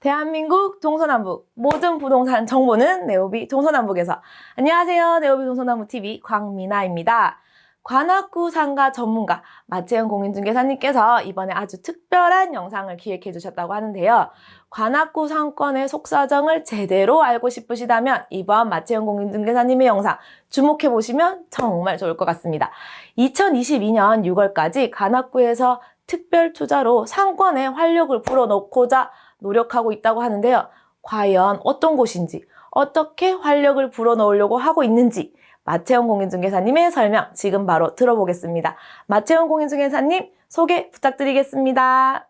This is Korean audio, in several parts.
대한민국 동서남북 모든 부동산 정보는 네오비 동서남북에서 안녕하세요 네오비 동서남북 TV 광미나입니다. 관악구 상가 전문가 마채영 공인중개사님께서 이번에 아주 특별한 영상을 기획해 주셨다고 하는데요. 관악구 상권의 속사정을 제대로 알고 싶으시다면 이번 마채영 공인중개사님의 영상 주목해 보시면 정말 좋을 것 같습니다. 2022년 6월까지 관악구에서 특별 투자로 상권에 활력을 불어넣고자 노력하고 있다고 하는데요. 과연 어떤 곳인지, 어떻게 활력을 불어넣으려고 하고 있는지, 마채영 공인중개사님의 설명 지금 바로 들어보겠습니다. 마채영 공인중개사님 소개 부탁드리겠습니다.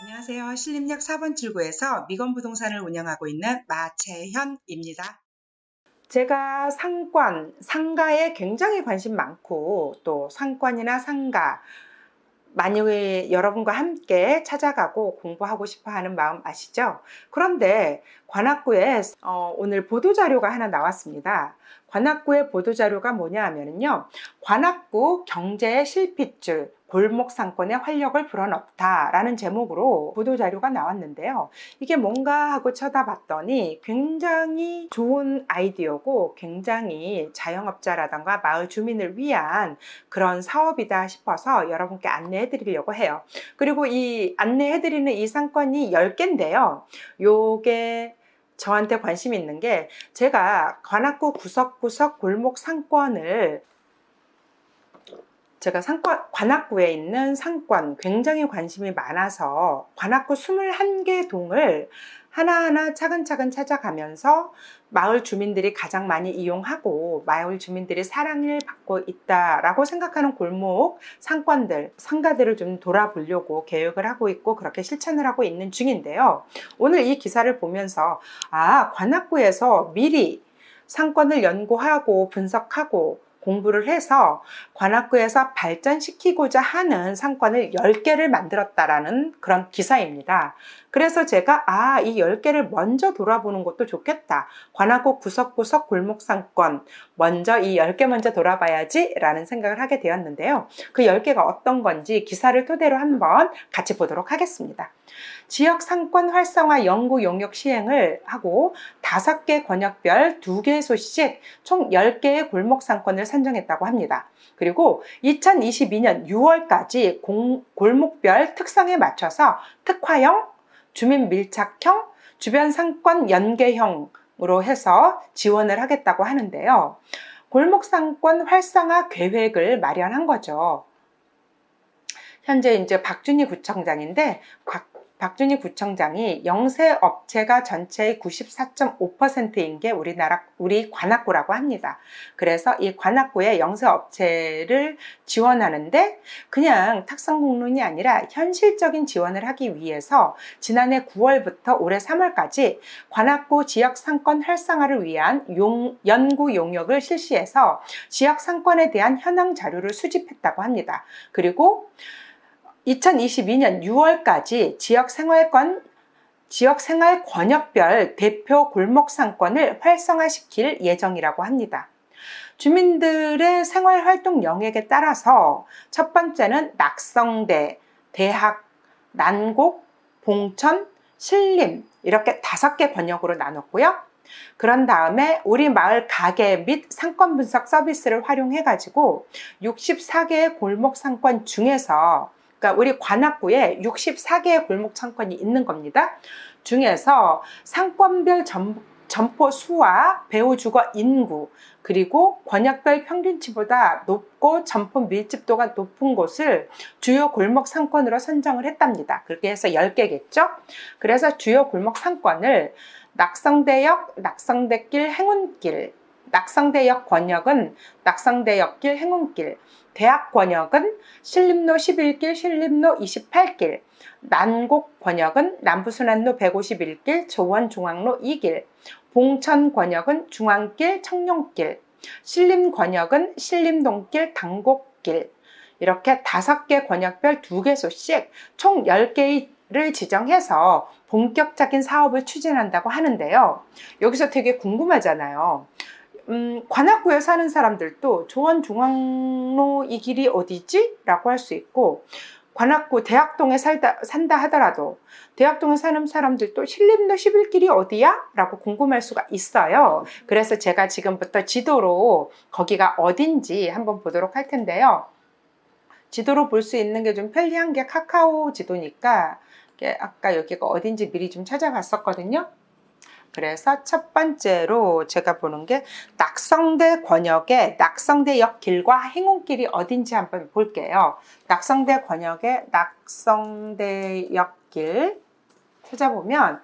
안녕하세요. 신림역 4번 출구에서 미건 부동산을 운영하고 있는 마채현입니다. 제가 상권, 상가에 굉장히 관심 많고 또 상권이나 상가 많이 여러분과 함께 찾아가고 공부하고 싶어 하는 마음 아시죠? 그런데 관악구에 어, 오늘 보도자료가 하나 나왔습니다. 관악구의 보도자료가 뭐냐 하면요. 관악구 경제의 실핏줄, 골목 상권의 활력을 불어넣다라는 제목으로 보도 자료가 나왔는데요. 이게 뭔가 하고 쳐다봤더니 굉장히 좋은 아이디어고 굉장히 자영업자라던가 마을 주민을 위한 그런 사업이다 싶어서 여러분께 안내해 드리려고 해요. 그리고 이 안내해 드리는 이 상권이 10개인데요. 요게 저한테 관심 있는 게 제가 관악구 구석구석 골목 상권을 제가 상권, 관악구에 있는 상권 굉장히 관심이 많아서 관악구 21개 동을 하나하나 차근차근 찾아가면서 마을 주민들이 가장 많이 이용하고 마을 주민들이 사랑을 받고 있다라고 생각하는 골목 상권들, 상가들을 좀 돌아보려고 계획을 하고 있고 그렇게 실천을 하고 있는 중인데요. 오늘 이 기사를 보면서 아, 관악구에서 미리 상권을 연구하고 분석하고 공부를 해서 관악구에서 발전시키고자 하는 상권을 10개를 만들었다라는 그런 기사입니다. 그래서 제가 아, 이 10개를 먼저 돌아보는 것도 좋겠다. 관악구 구석구석 골목 상권 먼저 이 10개 먼저 돌아봐야지 라는 생각을 하게 되었는데요. 그 10개가 어떤 건지 기사를 토대로 한번 같이 보도록 하겠습니다. 지역 상권 활성화 연구 용역 시행을 하고 5개 권역별 2개 소씩 총 10개의 골목 상권을 선정했다고 합니다. 그리고 2022년 6월까지 공, 골목별 특성에 맞춰서 특화형, 주민 밀착형, 주변 상권 연계형으로 해서 지원을 하겠다고 하는데요. 골목 상권 활성화 계획을 마련한 거죠. 현재 이제 박준희 구청장인데 박준희 구청장이 영세 업체가 전체의 94.5%인 게 우리나라 우리 관악구라고 합니다. 그래서 이 관악구의 영세 업체를 지원하는데 그냥 탁상 공론이 아니라 현실적인 지원을 하기 위해서 지난해 9월부터 올해 3월까지 관악구 지역 상권 활성화를 위한 용, 연구 용역을 실시해서 지역 상권에 대한 현황 자료를 수집했다고 합니다. 그리고 2022년 6월까지 지역 생활권 지역 생활 권역별 대표 골목 상권을 활성화시킬 예정이라고 합니다. 주민들의 생활 활동 영역에 따라서 첫 번째는 낙성대, 대학, 난곡, 봉천, 신림 이렇게 다섯 개 권역으로 나눴고요. 그런 다음에 우리 마을 가게 및 상권 분석 서비스를 활용해 가지고 64개의 골목 상권 중에서 그러니까 우리 관악구에 64개의 골목 상권이 있는 겁니다. 중에서 상권별 점, 점포 수와 배우 주거 인구 그리고 권역별 평균치보다 높고 점포 밀집도가 높은 곳을 주요 골목 상권으로 선정을 했답니다. 그렇게 해서 10개겠죠? 그래서 주요 골목 상권을 낙성대역, 낙성대길, 행운길, 낙성대역 권역은 낙성대역길, 행운길, 대학 권역은 신림로 11길, 신림로 28길, 난곡 권역은 남부순환로 151길, 조원중앙로 2길, 봉천 권역은 중앙길, 청룡길, 신림 권역은 신림동길, 당곡길, 이렇게 다섯 개 권역별 두 개소씩 총 10개를 지정해서 본격적인 사업을 추진한다고 하는데요. 여기서 되게 궁금하잖아요. 음, 관악구에 사는 사람들도 조원 중앙로 이 길이 어디지? 라고 할 수 있고 관악구 대학동에 살다, 산다 하더라도 대학동에 사는 사람들도 신림로 11길이 어디야? 라고 궁금할 수가 있어요. 그래서 제가 지금부터 지도로 거기가 어딘지 한번 보도록 할 텐데요. 지도로 볼 수 있는 게 좀 편리한 게 카카오 지도니까 아까 여기가 어딘지 미리 좀 찾아봤었거든요. 그래서 첫 번째로 제가 보는 게 낙성대 권역의 낙성대 역 길과 행운길이 어딘지 한번 볼게요. 낙성대 권역의 낙성대 역 길 찾아보면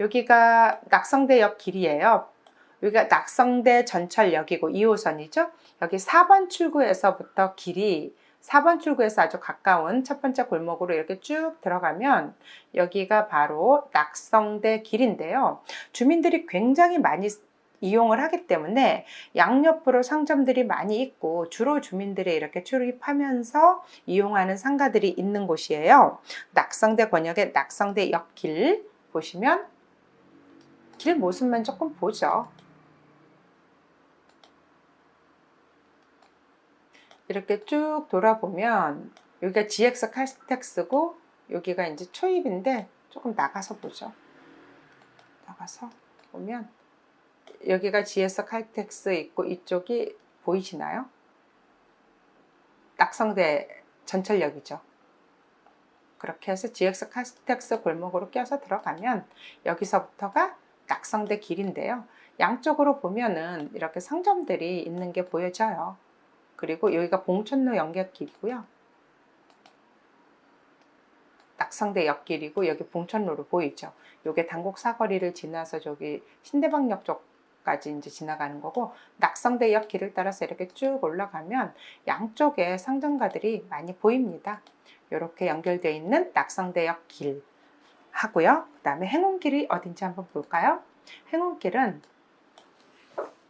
여기가 낙성대 역 길이에요. 여기가 낙성대 전철역이고 2호선이죠. 여기 4번 출구에서부터 길이 4번 출구에서 아주 가까운 첫 번째 골목으로 이렇게 쭉 들어가면 여기가 바로 낙성대 길인데요. 주민들이 굉장히 많이 이용을 하기 때문에 양옆으로 상점들이 많이 있고 주로 주민들이 이렇게 출입하면서 이용하는 상가들이 있는 곳이에요. 낙성대 권역의 낙성대 옆길 보시면 길 모습만 조금 보죠. 이렇게 쭉 돌아보면 여기가 GX 칼텍스고 여기가 이제 초입인데 조금 나가서 보죠. 나가서 보면 여기가 GS 칼텍스 있고 이쪽이 보이시나요? 낙성대 전철역이죠. 그렇게 해서 GX 칼텍스 골목으로 껴서 들어가면 여기서부터가 낙성대 길인데요. 양쪽으로 보면은 이렇게 상점들이 있는 게 보여져요. 그리고 여기가 봉천로 연결길이고요. 낙성대 옆길이고 여기 봉천로로 보이죠. 요게 당곡 사거리를 지나서 저기 신대방역 쪽까지 이제 지나가는 거고 낙성대 옆길을 따라서 이렇게 쭉 올라가면 양쪽에 상점가들이 많이 보입니다. 이렇게 연결되어 있는 낙성대역 길 하고요. 그 다음에 행운길이 어딘지 한번 볼까요? 행운길은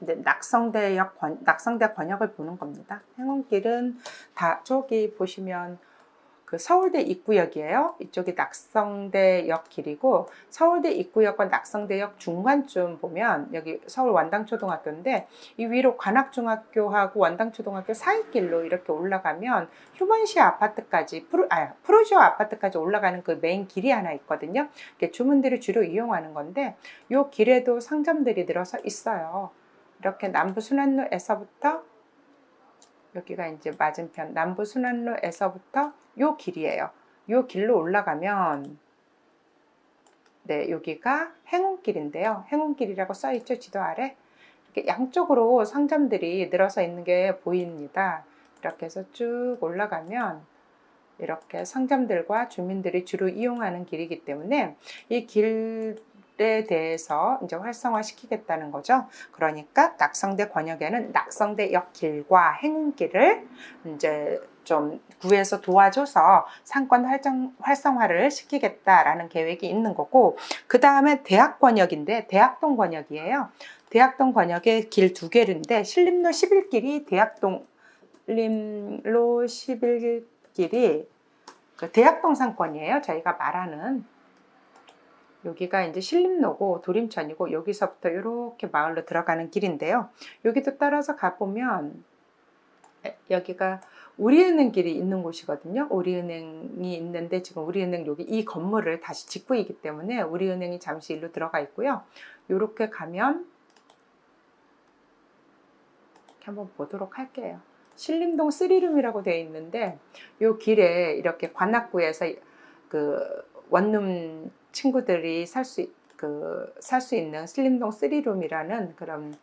이제 낙성대역 권, 낙성대 권역을 보는 겁니다. 행운길은 다 저기 보시면 그 서울대 입구역이에요. 이쪽이 낙성대역 길이고 서울대 입구역과 낙성대역 중간쯤 보면 여기 서울 완당초등학교인데 이 위로 관악중학교하고 완당초등학교 사이길로 이렇게 올라가면 휴먼시 아파트까지 프로, 아, 프로지오 아파트까지 올라가는 그 메인 길이 하나 있거든요. 이게 주민들이 주로 이용하는 건데 이 길에도 상점들이 늘어서 있어요. 이렇게 남부 순환로에서부터 여기가 이제 맞은편 남부 순환로에서부터 요 길이에요. 요 길로 올라가면 네 여기가 행운길인데요. 행운길이라고 써 있죠 지도 아래. 이렇게 양쪽으로 상점들이 늘어서 있는 게 보입니다. 이렇게 해서 쭉 올라가면 이렇게 상점들과 주민들이 주로 이용하는 길이기 때문에 이 길 에 대해서 이제 활성화시키겠다는 거죠. 그러니까 낙성대 권역에는 낙성대 역 길과 행운길을 이제 좀 구해서 도와줘서 상권 활정, 활성화를 시키겠다라는 계획이 있는 거고 그 다음에 대학 권역인데 대학동 권역이에요. 대학동 권역에 길두 개인데 신림로 11길이 대학동 림로 11길이 그 대학동 상권이에요. 저희가 말하는 여기가 이제 신림로고 도림천이고 여기서부터 이렇게 마을로 들어가는 길인데요. 여기도 따라서 가보면 여기가 우리은행 길이 있는 곳이거든요. 우리은행이 있는데 지금 우리은행 여기 이 건물을 다시 짓고 있기 때문에 우리은행이 잠시 일로 들어가 있고요. 이렇게 가면 한번 보도록 할게요. 신림동 쓰리룸이라고 되어 있는데 이 길에 이렇게 관악구에서 그 원룸 친구들이 살 수 그 살 수 있는 신림동 쓰리룸이라는 그런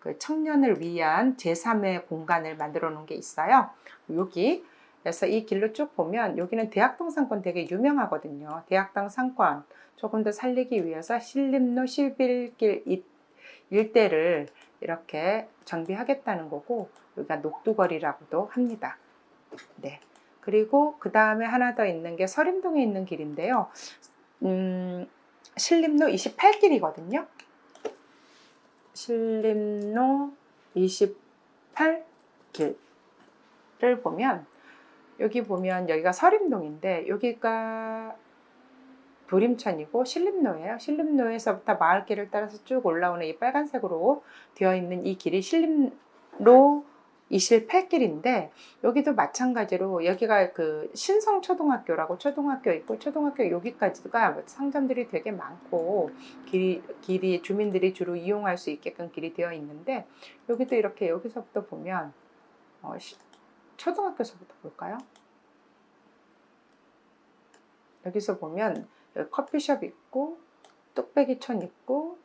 그 청년을 위한 제3의 공간을 만들어 놓은 게 있어요. 여기 그래서 이 길로 쭉 보면 여기는 대학동 상권 되게 유명하거든요. 대학동 상권 조금 더 살리기 위해서 신림로 11길 일대를 이렇게 정비하겠다는 거고 여기가 녹두거리라고도 합니다. 네. 그리고 그 다음에 하나 더 있는 게 서림동에 있는 길인데요. 음, 신림로 28길이거든요. 신림로 28길을 보면 여기 보면 여기가 서림동인데 여기가 도림천이고 신림로예요. 신림로에서부터 마을길을 따라서 쭉 올라오는 이 빨간색으로 되어 있는 이 길이 신림로 28길인데 여기도 마찬가지로 여기가 그 신성 초등학교라고 초등학교 있고 초등학교 여기까지가 상점들이 되게 많고 길이, 길이 주민들이 주로 이용할 수 있게끔 길이 되어 있는데 여기도 이렇게 여기서부터 보면 어, 시- 초등학교서부터 볼까요? 여기서 보면 여기 커피숍 있고 뚝배기촌 있고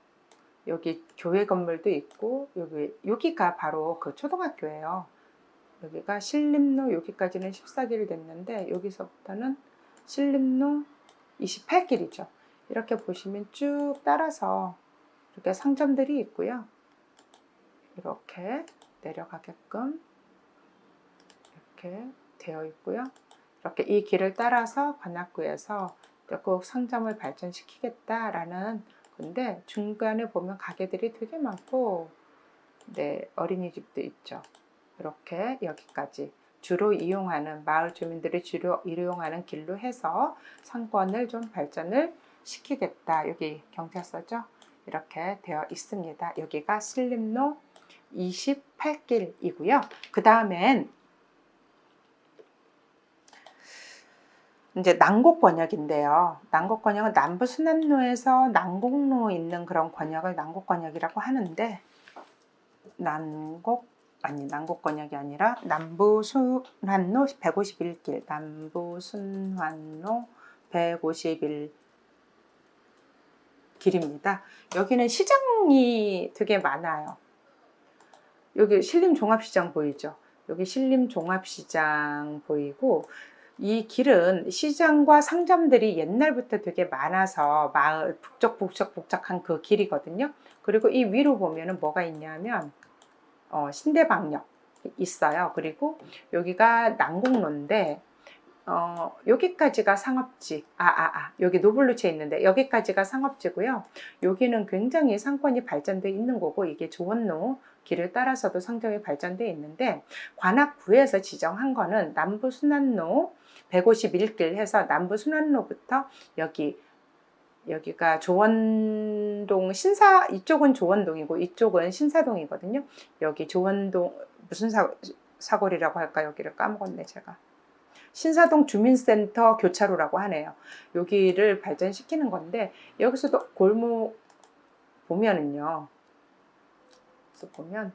여기 교회 건물도 있고 여기 여기가 바로 그 초등학교예요. 여기가 신림로 여기까지는 14길 됐는데 여기서부터는 신림로 28길이죠. 이렇게 보시면 쭉 따라서 이렇게 상점들이 있고요. 이렇게 내려가게끔 이렇게 되어 있고요. 이렇게 이 길을 따라서 관악구에서 꼭 상점을 발전시키겠다라는 건데 중간에 보면 가게들이 되게 많고 네 어린이집도 있죠. 이렇게 여기까지 주로 이용하는 마을 주민들이 주로 이용하는 길로 해서 상권을 좀 발전을 시키겠다. 여기 경찰서죠. 이렇게 되어 있습니다. 여기가 신림로 28길이고요. 그 다음엔 이제 난곡 권역인데요. 난곡 권역은 남부 순환로에서 난곡로 있는 그런 권역을 난곡 권역이라고 하는데 난곡 아니 난곡 권역이 아니라 남부 순환로 151길 남부 순환로 151 길입니다. 여기는 시장이 되게 많아요. 여기 신림 종합시장 보이죠? 여기 신림 종합시장 보이고 이 길은 시장과 상점들이 옛날부터 되게 많아서 마을 북적북적 복잡한 그 길이거든요. 그리고 이 위로 보면은 뭐가 있냐면 어, 신대방역 있어요. 그리고 여기가 난곡로인데 어, 여기까지가 상업지. 아, 아, 아. 여기 노블루체 있는데 여기까지가 상업지고요. 여기는 굉장히 상권이 발전돼 있는 거고 이게 조원로 길을 따라서도 상점이 발전돼 있는데 관악구에서 지정한 거는 남부 순환로 151길 해서 남부 순환로부터 여기 여기가 조원동 신사 이쪽은 조원동이고 이쪽은 신사동이거든요. 여기 조원동 무슨 사, 사거리라고 할까 여기를 까먹었네 제가. 신사동 주민센터 교차로라고 하네요. 여기를 발전시키는 건데 여기서도 골목 보면은요. 보면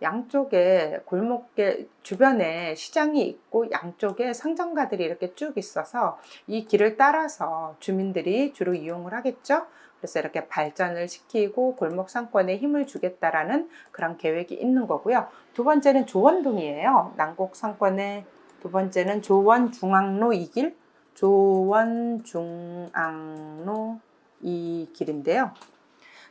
양쪽에 골목길 주변에 시장이 있고 양쪽에 상점가들이 이렇게 쭉 있어서 이 길을 따라서 주민들이 주로 이용을 하겠죠. 그래서 이렇게 발전을 시키고 골목 상권에 힘을 주겠다라는 그런 계획이 있는 거고요. 두 번째는 조원동이에요. 난곡 상권의 두 번째는 조원 중앙로 이 길, 조원 중앙로 이 길인데요.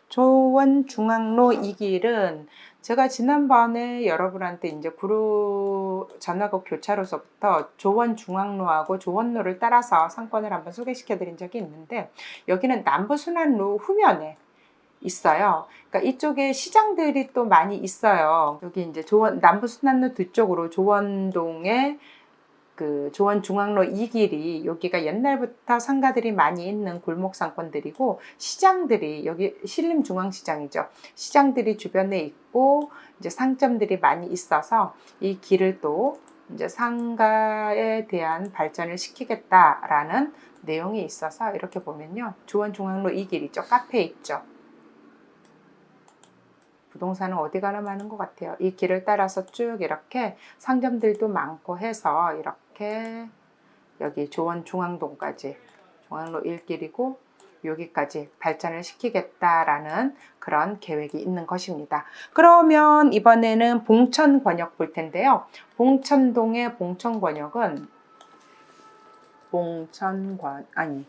조원 중앙로 이 길은 제가 지난번에 여러분한테 이제 구로 전화국 교차로서부터 조원 중앙로하고 조원로를 따라서 상권을 한번 소개시켜 드린 적이 있는데 여기는 남부 순환로 후면에 있어요. 그러니까 이쪽에 시장들이 또 많이 있어요. 여기 이제 조원 남부 순환로 뒤쪽으로 조원동에 그 조원 중앙로 이 길이 여기가 옛날부터 상가들이 많이 있는 골목 상권들이고 시장들이 여기 신림 중앙시장이죠. 시장들이 주변에 있고 이제 상점들이 많이 있어서 이 길을 또 이제 상가에 대한 발전을 시키겠다라는 내용이 있어서 이렇게 보면요. 조원 중앙로 이 길이죠. 카페 있죠. 부동산은 어디 가나 많은 것 같아요. 이 길을 따라서 쭉 이렇게 상점들도 많고 해서 이렇게 여기 조원 중앙동까지 중앙로 1길이고 여기까지 발전을 시키겠다라는 그런 계획이 있는 것입니다. 그러면 이번에는 봉천 권역 볼 텐데요. 봉천동의 봉천 권역은 봉천권 아니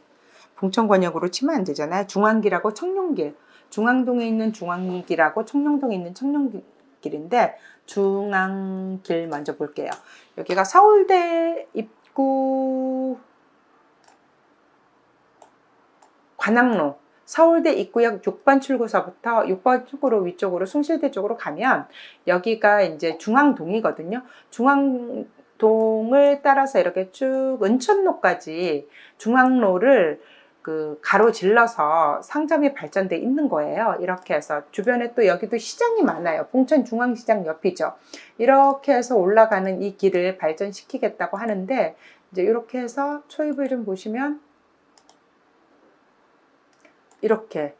봉천 권역으로 치면 안 되잖아요. 중앙길하고 청룡길. 중앙동에 있는 중앙길하고 청룡동에 있는 청룡길인데 중앙길 먼저 볼게요. 여기가 서울대 입구 관악로 서울대 입구역 6번 출구서부터 6번 출구로 위쪽으로 숭실대 쪽으로 가면 여기가 이제 중앙동이거든요. 중앙동을 따라서 이렇게 쭉 은천로까지 중앙로를 그그 가로질러서 상점이 발전돼 있는 거예요. 이렇게 해서 주변에 또 여기도 시장이 많아요. 봉천 중앙시장 옆이죠. 이렇게 해서 올라가는 이 길을 발전시키겠다고 하는데 이제 이렇게 해서 초입을 좀 보시면 이렇게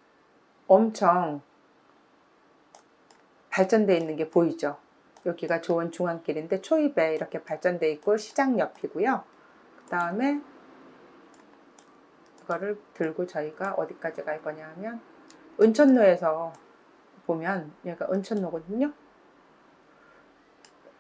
엄청 발전돼 있는 게 보이죠. 여기가 좋은 중앙길인데 초입에 이렇게 발전돼 있고 시장 옆이고요. 그 다음에 이거를 들고 저희가 어디까지 갈 거냐 하면 은천로에서 보면 여기가 은천로거든요.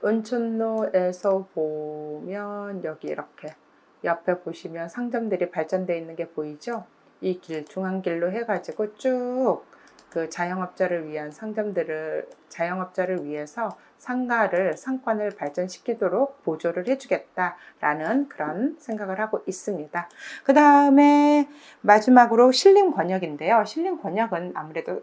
은천로에서 보면 여기 이렇게 옆에 보시면 상점들이 발전돼 있는 게 보이죠? 이 길, 중앙길로 해가지고 쭉 그 자영업자를 위한 상점들을 자영업자를 위해서 상가를 상권을 발전시키도록 보조를 해주겠다라는 그런 생각을 하고 있습니다. 그 다음에 마지막으로 신림 권역인데요. 신림 권역은 아무래도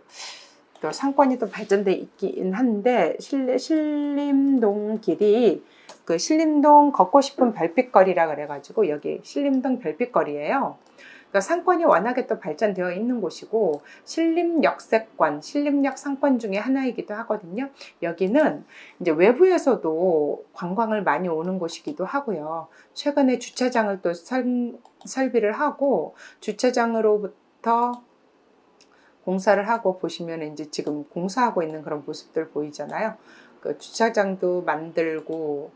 또 상권이 또 발전돼 있긴 한데 실, 신림동 길이 그 신림동 걷고 싶은 별빛거리라 그래가지고 여기 신림동 별빛거리예요. 그러니까 상권이 워낙에 또 발전되어 있는 곳이고 신림 역세권, 신림역 상권 중에 하나이기도 하거든요. 여기는 이제 외부에서도 관광을 많이 오는 곳이기도 하고요. 최근에 주차장을 또 설, 설비를 하고 주차장으로부터 공사를 하고 보시면 이제 지금 공사하고 있는 그런 모습들 보이잖아요. 그 주차장도 만들고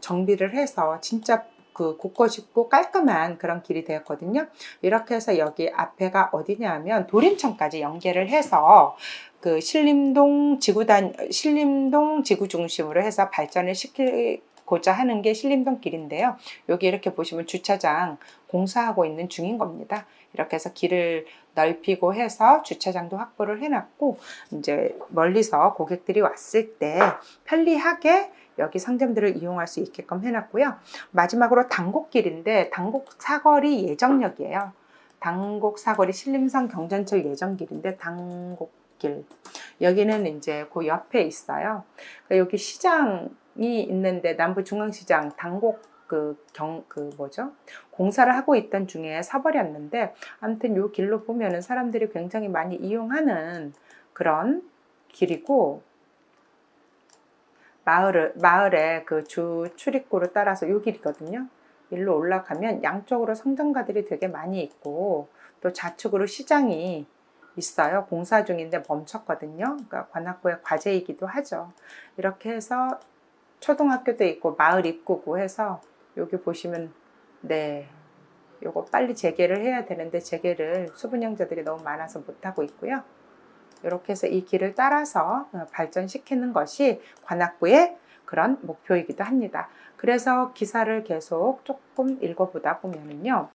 정비를 해서 진짜 그 곳곳이고 깔끔한 그런 길이 되었거든요. 이렇게 해서 여기 앞에가 어디냐면 도림천까지 연계를 해서 그 신림동 지구단 신림동 지구 중심으로 해서 발전을 시키 고자 하는 게 신림동 길인데요. 여기 이렇게 보시면 주차장 공사하고 있는 중인 겁니다. 이렇게 해서 길을 넓히고 해서 주차장도 확보를 해놨고 이제 멀리서 고객들이 왔을 때 편리하게 여기 상점들을 이용할 수 있게끔 해놨고요. 마지막으로 당곡길인데 당곡 사거리 예정역이에요. 당곡 사거리 신림선 경전철 예정길인데 당곡길 여기는 이제 그 옆에 있어요. 그러니까 여기 시장이 있는데 남부중앙시장 당곡 그 경, 그 뭐죠? 공사를 하고 있던 중에 사버렸는데, 아무튼 요 길로 보면은 사람들이 굉장히 많이 이용하는 그런 길이고, 마을을, 마을의 그 주 출입구를 따라서 요 길이거든요. 일로 올라가면 양쪽으로 성당가들이 되게 많이 있고, 또 좌측으로 시장이 있어요. 공사 중인데 멈췄거든요. 그러니까 관악구의 과제이기도 하죠. 이렇게 해서 초등학교도 있고 마을 입구고 해서 여기 보시면 네 요거 빨리 재개를 해야 되는데 재개를 수분형자들이 너무 많아서 못하고 있고요. 이렇게 해서 이 길을 따라서 어, 발전시키는 것이 관악구의 그런 목표이기도 합니다. 그래서 기사를 계속 조금 읽어보다 보면은요.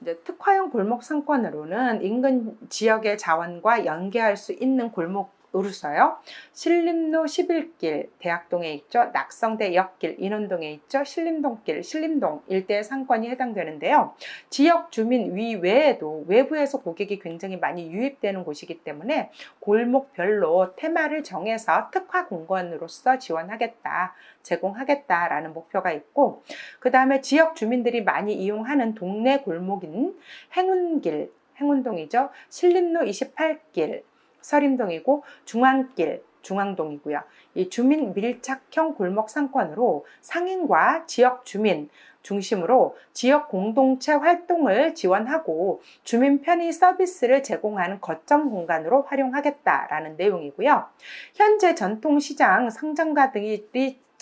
이제 특화형 골목 상권으로는 인근 지역의 자원과 연계할 수 있는 골목 으로서요. 신림로 11길 대학동에 있죠. 낙성대 역길 인원동에 있죠. 신림동길 신림동 일대의 상권이 해당되는데요. 지역 주민 위 외에도 외부에서 고객이 굉장히 많이 유입되는 곳이기 때문에 골목별로 테마를 정해서 특화 공간으로서 지원하겠다. 제공하겠다라는 목표가 있고 그 다음에 지역 주민들이 많이 이용하는 동네 골목인 행운길 행운동이죠. 신림로 28길 서림동이고 중앙길 중앙동이고요. 이 주민 밀착형 골목 상권으로 상인과 지역 주민 중심으로 지역 공동체 활동을 지원하고 주민 편의 서비스를 제공하는 거점 공간으로 활용하겠다라는 내용이고요. 현재 전통시장 상점가 등이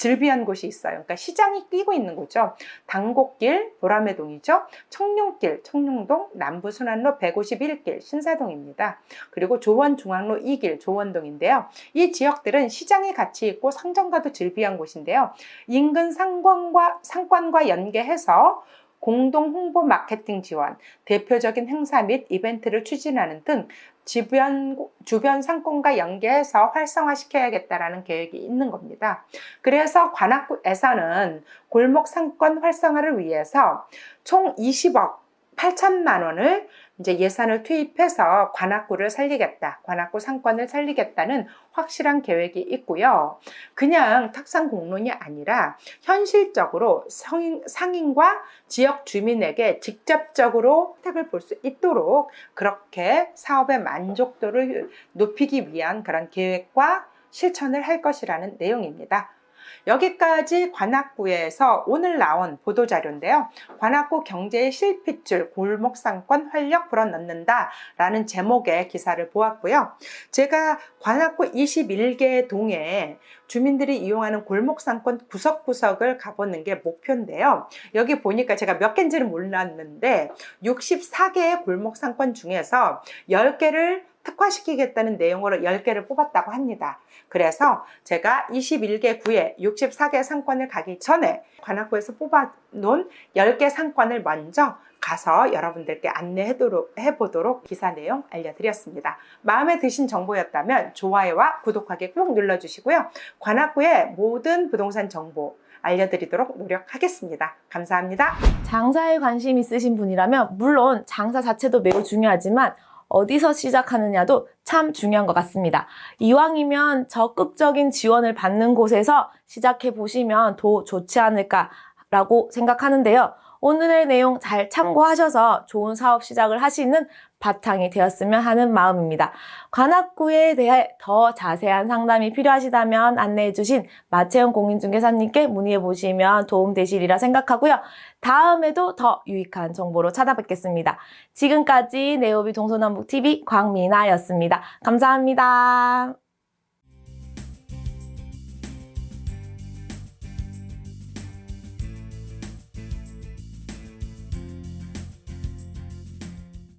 즐비한 곳이 있어요. 그러니까 시장이 끼고 있는 곳죠. 당곡길, 보라매동이죠. 청룡길, 청룡동, 남부순환로 151길, 신사동입니다. 그리고 조원중앙로 2길, 조원동인데요. 이 지역들은 시장이 같이 있고 상점과도 즐비한 곳인데요. 인근 상권과, 상권과 연계해서 공동 홍보 마케팅 지원, 대표적인 행사 및 이벤트를 추진하는 등 주변, 주변 상권과 연계해서 활성화시켜야겠다라는 계획이 있는 겁니다. 그래서 관악구에서는 골목 상권 활성화를 위해서 총 20억 8천만 원을 이제 예산을 투입해서 관악구를 살리겠다, 관악구 상권을 살리겠다는 확실한 계획이 있고요. 그냥 탁상 공론이 아니라 현실적으로 성인, 상인과 지역 주민에게 직접적으로 혜택을 볼 수 있도록 그렇게 사업의 만족도를 높이기 위한 그런 계획과 실천을 할 것이라는 내용입니다. 여기까지 관악구에서 오늘 나온 보도자료인데요. 관악구 경제의 실핏줄 골목 상권 활력 불어넣는다 라는 제목의 기사를 보았고요. 제가 관악구 21개 동에 주민들이 이용하는 골목 상권 구석구석을 가보는 게 목표인데요. 여기 보니까 제가 몇 개인지는 몰랐는데 64개의 골목 상권 중에서 10개를 특화시키겠다는 내용으로 10개를 뽑았다고 합니다. 그래서 제가 21개 구에 64개 상권을 가기 전에 관악구에서 뽑아놓은 10개 상권을 먼저 가서 여러분들께 안내해 보도록 기사 내용 알려드렸습니다. 마음에 드신 정보였다면 좋아요와 구독하기 꼭 눌러주시고요. 관악구의 모든 부동산 정보 알려드리도록 노력하겠습니다. 감사합니다. 장사에 관심 있으신 분이라면 물론 장사 자체도 매우 중요하지만 어디서 시작하느냐도 참 중요한 것 같습니다. 이왕이면 적극적인 지원을 받는 곳에서 시작해 보시면 더 좋지 않을까라고 생각하는데요. 오늘의 내용 잘 참고하셔서 좋은 사업 시작을 하시는 바탕이 되었으면 하는 마음입니다. 관악구에 대해 더 자세한 상담이 필요하시다면 안내해 주신 마채영 공인중개사님께 문의해 보시면 도움 되시리라 생각하고요. 다음에도 더 유익한 정보로 찾아뵙겠습니다. 지금까지 네오비 동서남북 TV 광미나였습니다. 감사합니다.